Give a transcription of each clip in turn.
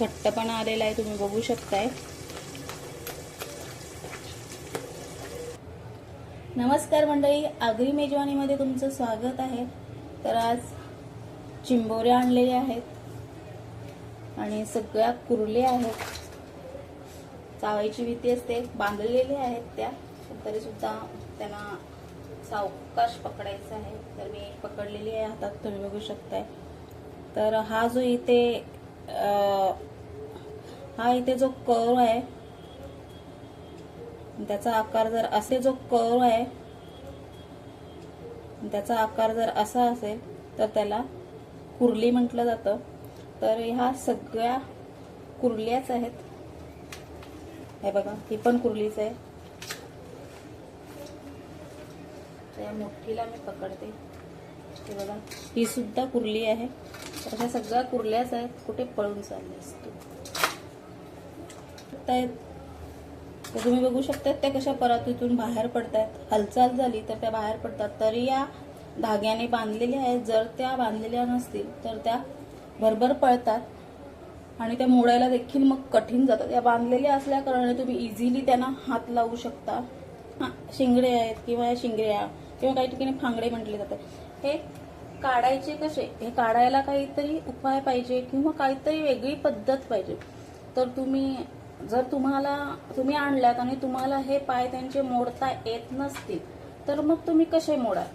घट्टपणा आलेला आहे तुम्ही बघू शकताय. नमस्कार मंडळी आगरी मेजवानीमध्ये तुमचं स्वागत आहे. तर आज चिंबोऱ्या आणलेल्या आहेत आणि सगळ्या कुरले आहेत. चावायची भीती असते बांधलेले आहेत त्या तरी सुद्धा त्यांना सावकाश पकडायचा आहे. तर मी पकडलेली आहे हातात तुम्ही बघू शकताय. तर हा जो इथे हा इथे जो कर्व आहे त्याचा आकार जर असे जो कर्व आहे त्याचा आकार जर असा असेल तर त्याला कुर्ली म्हटलं जातं. तर ह्या सगळ्या कुर्ल्याच आहेत. हे बघा ही पण कुर्लीच आहे. या मोठीला मी पकडते. हे बघा ही सुद्धा कुर्ली आहे. तर अशा सगळ्या कुर्ल्याच आहेत. कुठे पळून चालली असतो आहेत तर तुम्ही बघू शकता त्या कशा परातीतून बाहेर पडतायत. हालचाल झाली तर त्या बाहेर पडतात. तरी या धाग्याने बांधलेल्या आहेत. जर त्या बांधलेल्या नसतील तर त्या भरभर पळतात आणि त्या मोडायला देखील मग कठीण जातात. या बांधलेल्या असल्या कारणाने तुम्ही इझिली त्यांना हात लावू शकता. शिंगडे आहेत किंवा या शिंगड्या किंवा काही ठिकाणी फांगडे म्हटले जातात हे काढायचे कसे? हे काढायला काहीतरी उपाय पाहिजे किंवा काहीतरी वेगळी पद्धत पाहिजे. तर तुम्ही जर तुम्हाला तुम्ही आणल्यात आणि तुम्हाला हे पाय त्यांचे मोडता येत नसतील तर मग तुम्ही कसे मोडाल?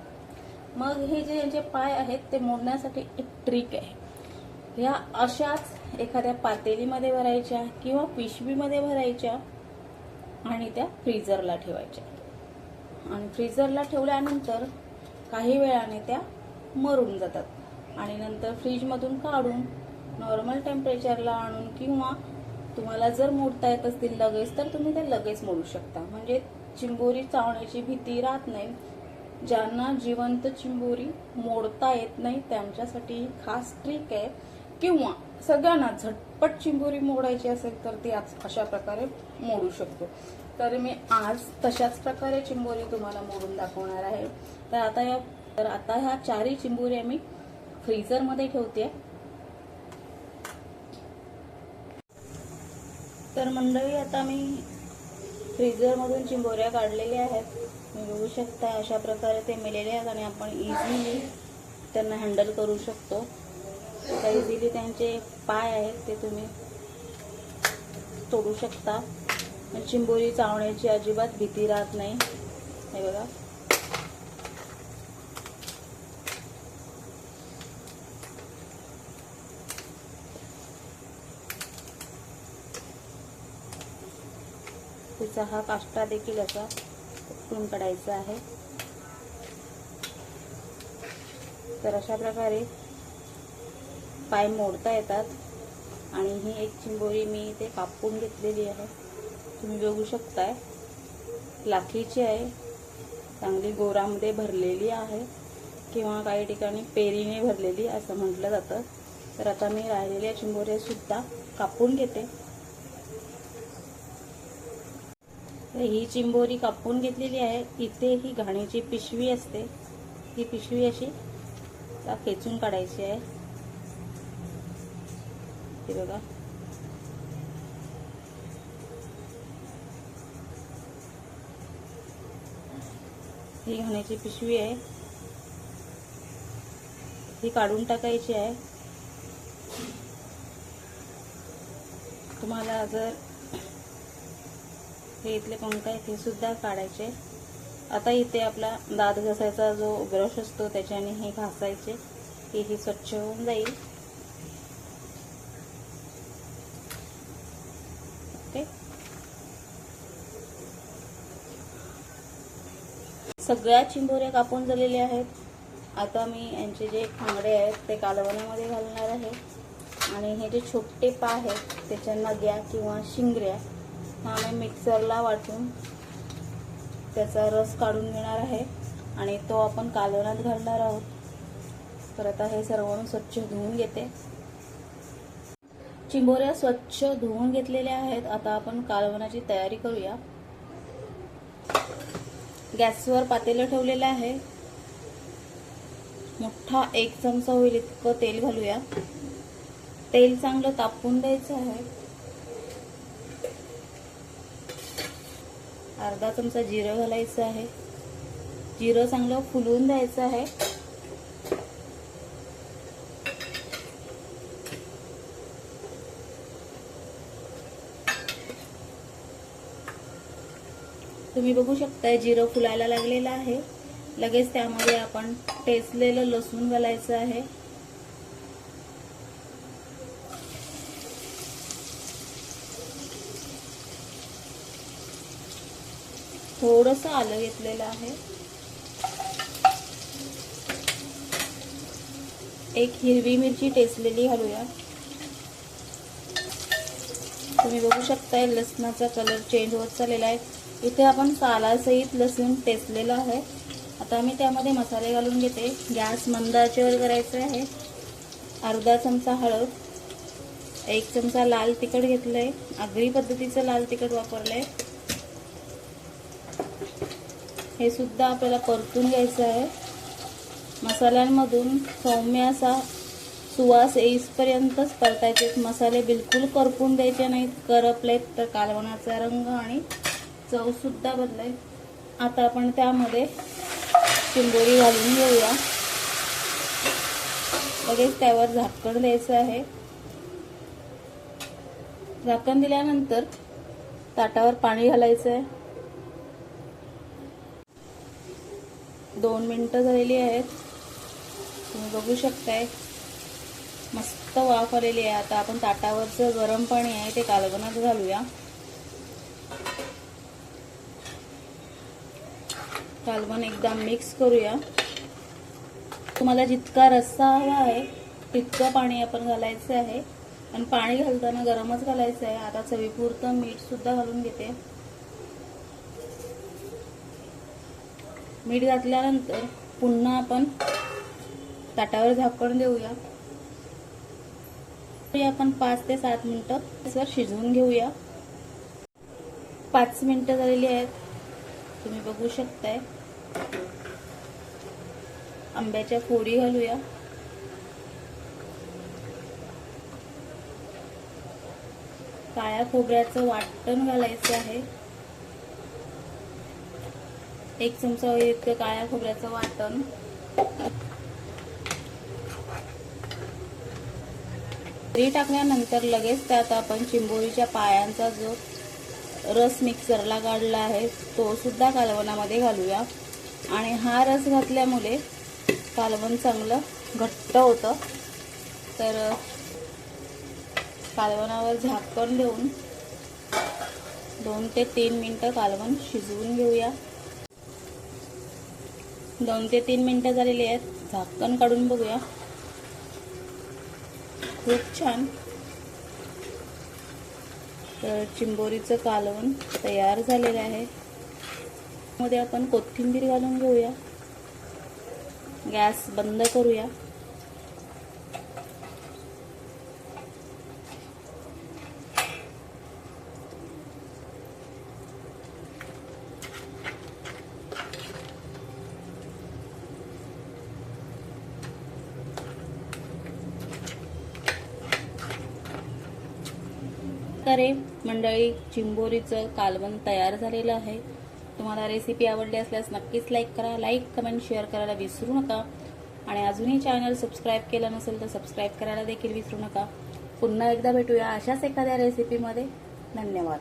मग हे जे यांचे पाय आहेत ते मोडण्यासाठी एक ट्रिक आहे. ह्या अशाच एखाद्या पातेलीमध्ये भरायच्या किंवा पिशवीमध्ये भरायच्या आणि त्या फ्रीजरला ठेवायच्या. आणि फ्रीजरला ठेवल्यानंतर काही वेळाने त्या मरून जातात. आणि नंतर फ्रीजमधून काढून नॉर्मल टेम्परेचरला आणून किंवा तुम्हाला जर मोडता येत असतील लगेच तर तुम्ही ते लगेच मोडू शकता. म्हणजे चिंबोरी चावण्याची भीती राहत नाही. ज्यांना जिवंत चिंबोरी मोडता येत नाही त्यांच्यासाठी खास ट्रिक आहे. किंवा सगळ्यांना झटपट चिंबोरी मोडायची असेल तर ती आज अशा प्रकारे मोडू शकतो. तर मी आज तशाच प्रकारे चिंबोरी तुम्हाला मोडून दाखवणार आहे. तर आता या तर आता ह्या चारही चिंबोरी मी फ्रीजरमध्ये ठेवते. तर मंडळी आता मी फ्रीजरमधून चिंबोऱ्या काढलेल्या आहेत. तुम्ही बघू शकता अशा प्रकारे ते मिलेले आहेत आणि आपण इझिली त्यांना हँडल करू शकतो. आता इझिली त्यांचे पाय आहेत ते तुम्ही तोडू शकता. चिंबोरी चावण्याची अजिबात भीती राहत नाही. हे बघा. तिचा हा काष्टा देखील असा उपटून काढायचा आहे. तर अशा प्रकारे पाय मोडता येतात आणि ही एक चिंबोरी मी ते कापून घेतलेली आहे. तुम्ही बघू शकताय लाखीची आहे चांगली गोरामध्ये भरलेली आहे किंवा काही ठिकाणी पेरीने भरलेली असं म्हटलं जातं. तर आता मी राहिलेल्या चिंबोऱ्यासुद्धा कापून घेते. तर ही चिंबोरी कापून घेतलेली आहे. इथे ही घाणीची पिशवी असते. ही पिशवी अशी खेचून काढायची आहे. हे बघा. ही घाण्याची पिशवी आहे. ही काढून टाकायची आहे. तुम्हाला जर हे इथले पंख आहेत हे सुद्धा काढायचे. आता इथे आपला दात घासायचा जो ब्रश असतो त्याच्याने हे घासायचे. की हे स्वच्छ होऊन जाईल. ओके. सगळ्या चिंबोऱ्या कापून झालेल्या आहेत. आता मी यांचे जे खांगडे आहेत ते कालवण्यामध्ये घालणार आहे. आणि हे जे छोटे पा आहेत त्याच्यांना द्या किंवा शिंगऱ्या. ह्या मी मिक्सरला वाटून त्याचा रस काढून घेणार आहे आणि तो आपण कालवणात घालणार आहोत. तर आता हे सर्व स्वच्छ धुवून घेते. चिंबोऱ्या स्वच्छ धुवून घेतलेल्या आहेत. आता आपण कालवणाची तयारी करूया. गॅसवर पातेलं ठेवलेलं आहे. मोठा एक चमचा होईल इतकं तेल घालूया. तेल चांगलं तापून द्यायचं आहे. अर्धा चमचा जिरं घालायचं आहे. जिरं चांगलं फुलवून द्यायचं आहे. तुम्ही बघू शकताय जिरं फुलायला लागलेलं आहे. लगेच त्यामध्ये आपण टेचलेलं लसूण घालायचं आहे. थोडस आलं घेतलेलं आहे. एक हिरवी मिरची टेचलेली घालूया. तुम्ही बघू शकताय लसणाचा कलर चेंज होत चाललेला आहे. इथे आपण सालासहित लसूण टेचलेलं आहे. आता मी त्यामध्ये मसाले घालून घेते. गॅस मंद आचेवर करायचं आहे. अर्धा चमचा हळद एक चमचा लाल तिखट घेतलंय. अग्री पद्धतीचं लाल तिखट वापरलंय. हे सुद्धा आपल्याला परतून घ्यायचं आहे. मसाल्यांमधून सौम्य असा सुवास येईसपर्यंतच परतायचे. मसाले बिलकुल करपून द्यायचे नाहीत. करपलेत तर कालवणाचा रंग आणि चवसुद्धा बदलाय. आता आपण त्यामध्ये चिंबोरी घालून घेऊया. लगेच त्यावर झाकण द्यायचं आहे. झाकण दिल्यानंतर ताटावर पाणी घालायचं आहे. दोन मिनटं झालेली आहेत. तुम्ही बघू शकताय. मस्त वाफ आलेली आहे. आता आपण ताटावरचं गरम पाणी आहे ते कालवणात घालूया. कालवण एकदा मिक्स करूया. तुम्हाला जितका रस्सा हवा आहे तितकं पाणी आपण घालायचं आहे. आणि पाणी घालताना गरमच घालायचं आहे. आता चवीपुरतं मीठ सुद्धा घालून घेते. मीठ घातल्यानंतर पुन्हा आपण ताटावर झाकण देऊया. आपण पाच ते सात मिनिटं सर शिजवून घेऊया. पाच मिनिटं झालेली आहेत. तुम्ही बघू शकताय. आंब्याच्या फोडी घालूया. काळ्या खोबऱ्याचं वाटण घालायचं आहे. एक चमचा इतकं काळ्या खोबऱ्याचं वाटण. री टाकल्यानंतर लगेच त्यात आपण चिंबोरीच्या पायांचा जो रस मिक्सरला काढला आहे तो सुद्धा कालवणामध्ये घालूया. आणि हा रस घातल्यामुळे कालवण चांगलं घट्ट होतं. तर कालवणावर झाकण देऊन दोन ते तीन मिनटं कालवण शिजवून घेऊया. दोन ते तीन मिनटं झालेली आहेत. झाकण काढून बघूया. खूप छान. तर चिंबोरीचं कालवण तयार झालेलं आहे. मध्ये आपण कोथिंबीर घालून घेऊया. गॅस बंद करूया. करे मंडळी चिंबोरीचं कालवण तयार झालेलं आहे. तुम्हाला रेसिपी आवडली असल्यास नक्कीच लाईक करा लाईक कमेंट शेअर करायला विसरू नका. आणि अजूनही चॅनल सबस्क्राईब केलं नसेल तर सबस्क्राईब करायला देखील विसरू नका. पुन्हा एकदा भेटूया अशाच एखाद्या रेसिपीमध्ये धन्यवाद.